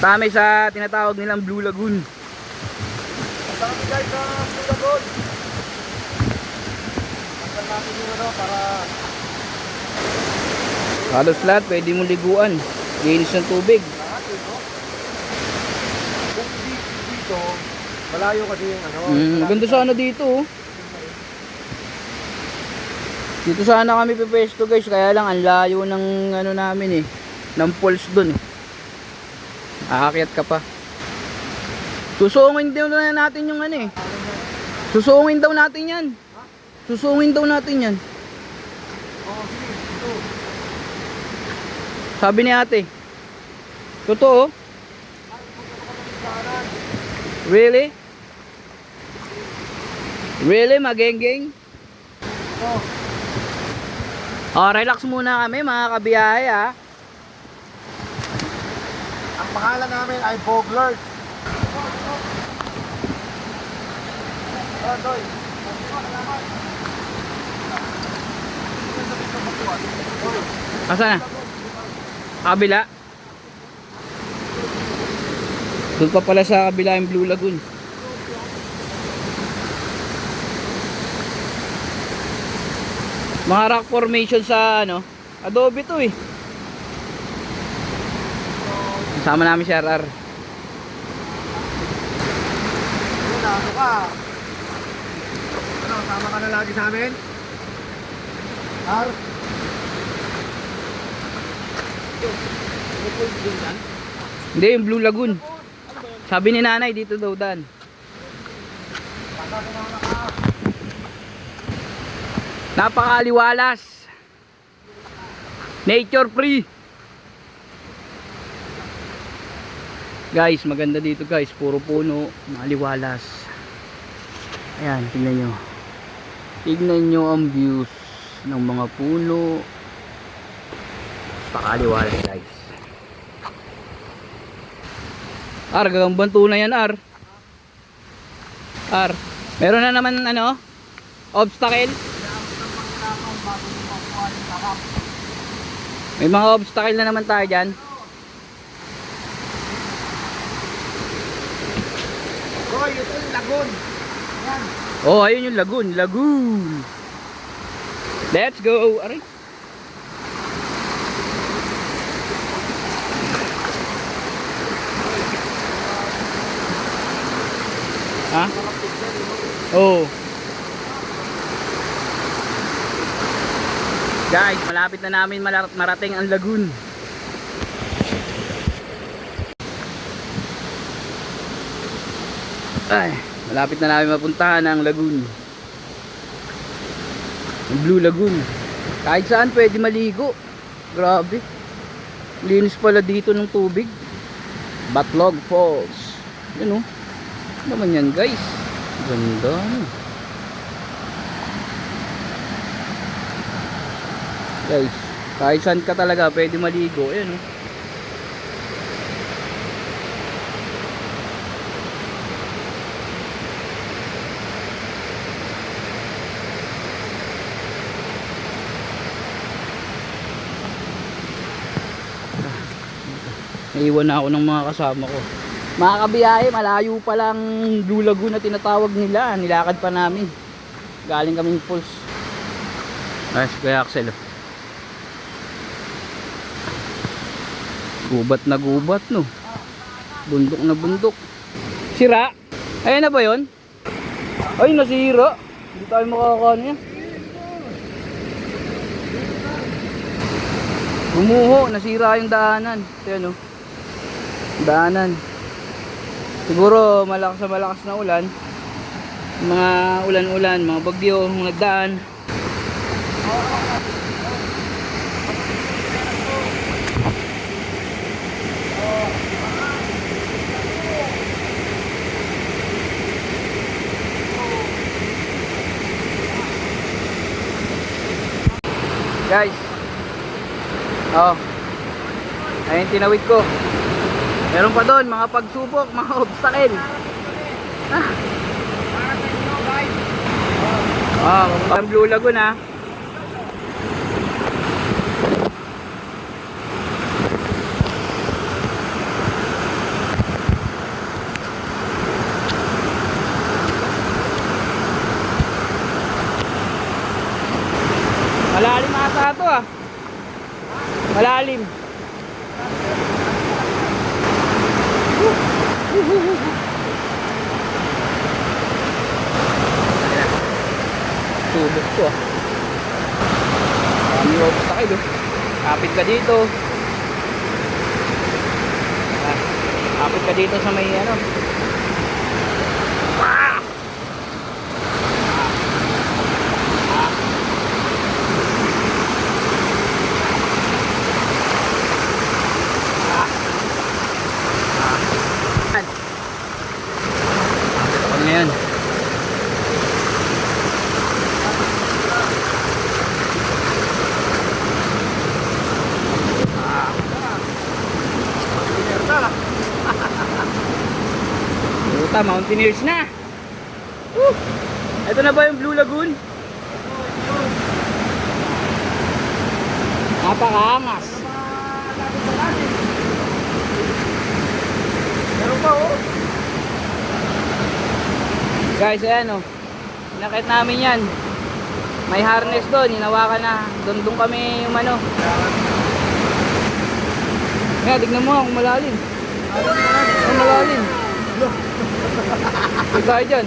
Punta kami sa tinatawag nilang Blue Lagoon. Punta kami guys sa Blue Lagoon. Tanggal natin yung ano para Halos lahat pwede mo liguan. Linis ng tubig. Kung hindi dito, malayo kasi yung ano. Mm, ganda sa- sana dito oh. Dito sana kami pipesto guys, kaya lang ang layo ng ano namin eh, ng falls dun eh. Aakyat ka pa. Susungin daw na natin yung ano eh. Susungin daw natin yan. Susungin daw natin yan. Sabi ni ate. Totoo? Really? Really, magengeng? Oh, relax muna kami mga kabiyahe ah. Ang pangalan namin ay Boglert. Oh, Doy. Asa na? Kabila? Doon pa pala sa kabila yung Blue Lagoon. Mga rock formation sa ano, adobe to eh. Kasama namin si RR. Ano ka? Ano, sama ka na lagi sa amin? Har? Hindi, yung Blue Lagoon. Sabi ni nanay dito daw dan. Napakaliwalas. Nature free. Guys, maganda dito guys. Puro puno, maliwalas. Ayan, tingnan nyo. Tignan nyo ang views ng mga puno. Pakaliwalas guys. Ar, gagambang tunay yan, Ar. Ar, meron na naman, ano, obstacle. May mga obstacle na naman tayo dyan. Ito yung lagoon. Yan. Oh, ayun yung lagoon. Lagoon. Let's go. Aray. Ha? Oh. Guys, malapit na namin marating ang lagoon. Ay, malapit na namin mapuntahan ang lagoon. Ang Blue Lagoon. Kahit saan pwede maligo. Grabe. Linis pala dito ng tubig. Batlog Falls. Yan oh. Ano naman yan guys. Ganda. Guys, kahit saan ka talaga pwede maligo. Yan oh. Naiwan na ako ng mga kasama ko. Mga kabiyahe, malayo pa lang Blue Lagoon na tinatawag nila. Nilakad pa namin. Galing kaming pulse. Nice, kaya Axel. Gubat na gubat, no? Bundok na bundok. Sira? Ayun na ba yon? Ay, nasira. Hindi tayo makakano yan. Gumuho, nasira yung daanan. Ito yan, oh. Daanan. Siguro malakas na malakas na ulan. Mga ulan-ulan, mga bagyo yung nagdaan. Guys. Oh. Ayun tinawid ko. Meron pa doon mga pagsubok, mga obstacle. Ah. Ah, oh, ang Blue Lagoon ah. Malalim ata ito ah. Malalim. Malalim. Subok to ah. Dami obstacle oh. Kapit ka dito. Ah, Kapit ka dito sa may ano. 15 na. Woo! Ito na ba yung Blue Lagoon? Napakaangas. Meron pa oh. Guys, ayan oh. Nakit namin yan. May harness doon, hinawakan na. Doon doon kami yung ano. Kaya tignan mo kung malalim. Kung malalim. Kung. Huwag tayo dyan.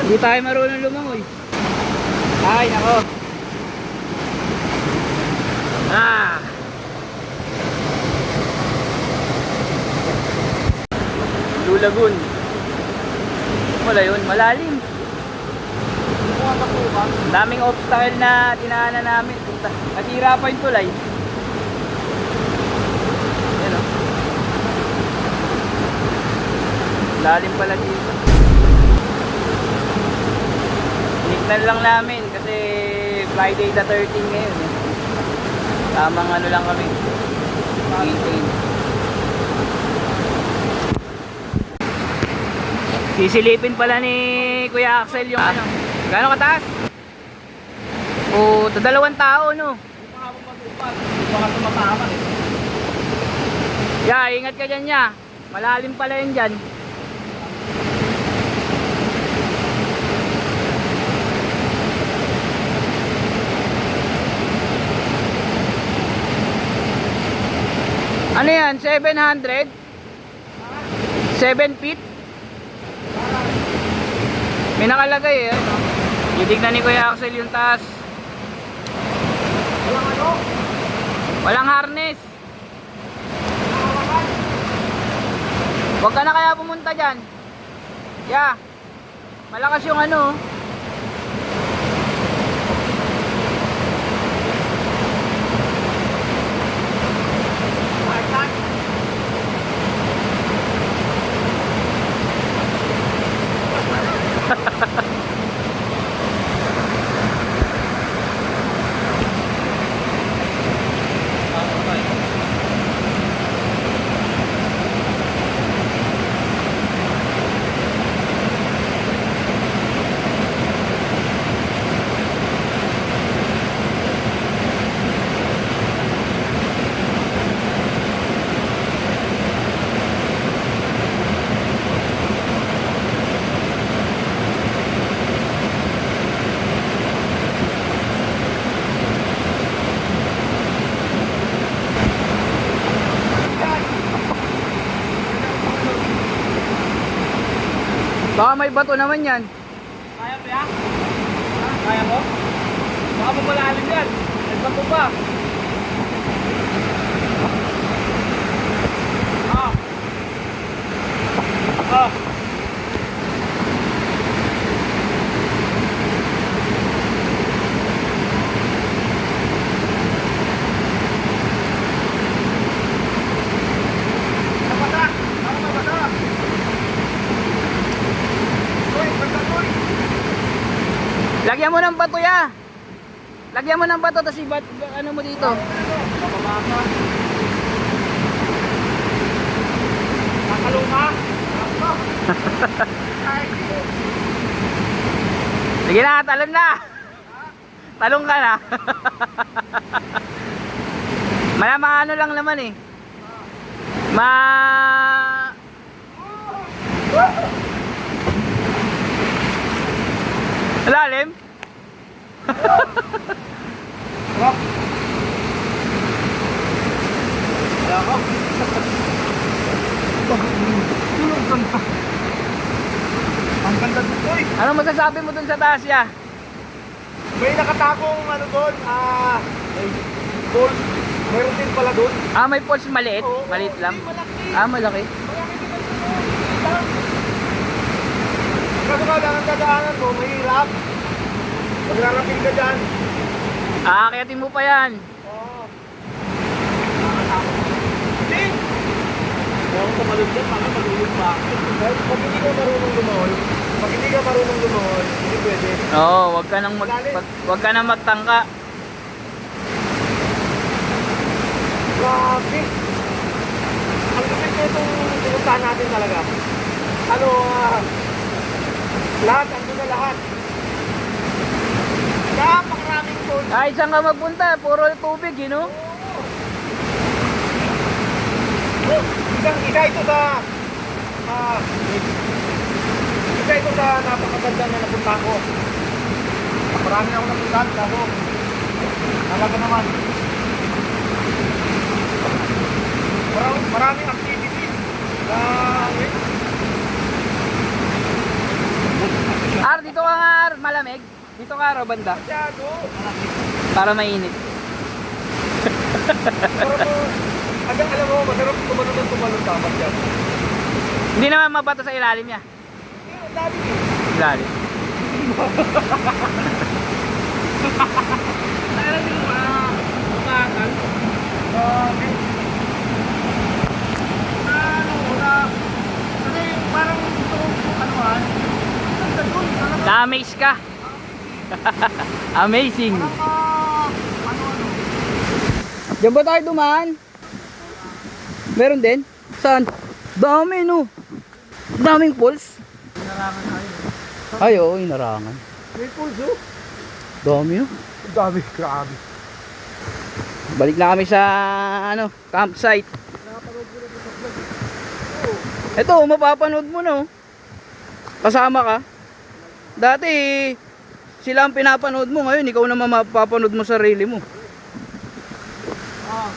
Hindi tayo marunong lumangoy. Ay, nako. Ah! Blue Lagoon. Wala yun, malalim. Ang daming obstacle na dinaanan namin. Pa yung tulay. Yan o. Lalim pala dito. Signal lang namin kasi Friday the 13 ngayon eh. Tamang ano lang kami. Maintain. Sisilipin pala ni Kuya Axel yung ano. Gano'ng kataas? O, dalawang tao no. Baka tumataman eh. Ya, ingat ka dyan ya. Malalim pala yun dyan. Ano yan? 700? 7 feet? May nakalagay eh. Titignan ni Kuya Axel yung taas. Walang ano? Walang harness. Huwag ka na kaya pumunta dyan. Yeah. Malakas yung ano. Baka may bato naman yan. Kaya mo yan? Kaya mo? Baka mo malalim yan. Nagbato pa. Ah. Ah. Nabasa! Ako nabasa! Uy, basta uy! Lagyan mo ng bato ya. Lagyan mo ng bato tapos ibat ano mo dito. Bababa ka. Kakalong ka? Ako. Ay, Sige na, talon na. Talong ka na. Malama ano lang naman eh. Ma Lalim? Rock. Wala ko. Tulog doon pa. Ang ganda dito eh. Anong masasabi mo dun sa taas ya? May nakatagong ano doon, ah, may balls. Meron din pala doon. Ah, may balls maliit? Oo, maliit lang? Malaki. Ah, malaki. Malaki din ang Kaso kailangan dadaanan mo, mahirap. Magrarapin ka dyan. Aakyatin mo pa yan. Oo. Hindi. Huwag ka dyan, baka malulun pa. Pag hindi ka marunong lumahol, pag hindi ka marunong lumahol, hindi pwede. Oo, wag ka nang mag, pag- wag ka nang magtangka. Grabe. Ang lupit na itong pinuntahan natin talaga. Ano, ah, lahat, ando na lahat. Kahit saan ka magpunta, puro tubig, you know? Isang isa ito sa ah, isa ito sa napakaganda na napunta ko. Marami ako napunta kaso talaga naman. Marami, maraming activities na eh, Ar, dito ka nga, Ar, malamig. Dito ka, o banda. masyado. Para mainit. Pero hanggang alam mo, masarap tumalon ng tumalon dapat yan. Hindi naman mabato sa ilalim niya. Eh, Ang dami eh. Ilalim. Alam mo ba, umakan? Na ano, na, kasi parang gusto ko ano ah, parang, Na-amaze ka. Amazing. ah, ano, ano, Diyan ba tayo dumaan? Meron din? Saan? Dami no. Daming pools. Narangan tayo. Ay, oo, inarangan. May pulso. Dami no. Ang dami, grabe. Balik na kami sa ano, campsite. Ito. Ito, mapapanood mo no. Kasama ka. Dati, sila ang pinapanood mo ngayon, ikaw naman mapapanood mo sarili mo. Ah,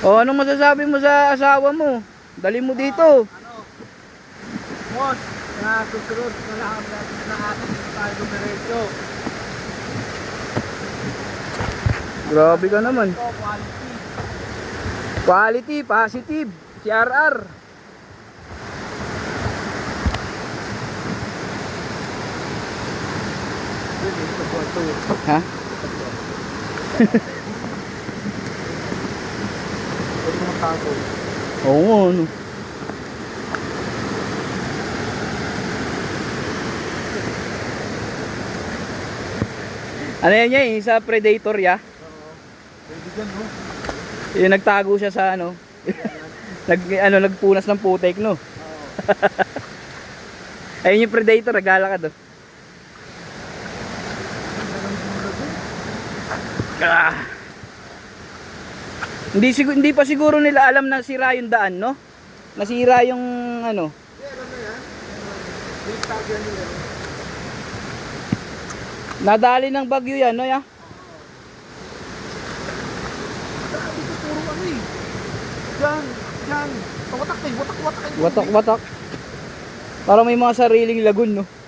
O, anong masasabi mo sa asawa mo? Dali mo dito. ano, boss, na susunod na lahat na atin tayo dumiretso. Grabe ka naman. Quality. Quality, positive, CRR. Ha? Oo ano. Ano yan niya eh, sa Predator ya? No? Yung nagtago siya sa ano. nag ano nagpunas ng putek no. Ayun yung Predator, naglalakad oh. Ah. Hindi siguro hindi pa siguro nila alam na sira yung daan, no? Nasira yung ano. Nadali ng bagyo yan, no, ya? Puro ano eh. Diyan, diyan. Watak eh, watak, watak. Watak-watak. Parang may mga sariling lagun, no?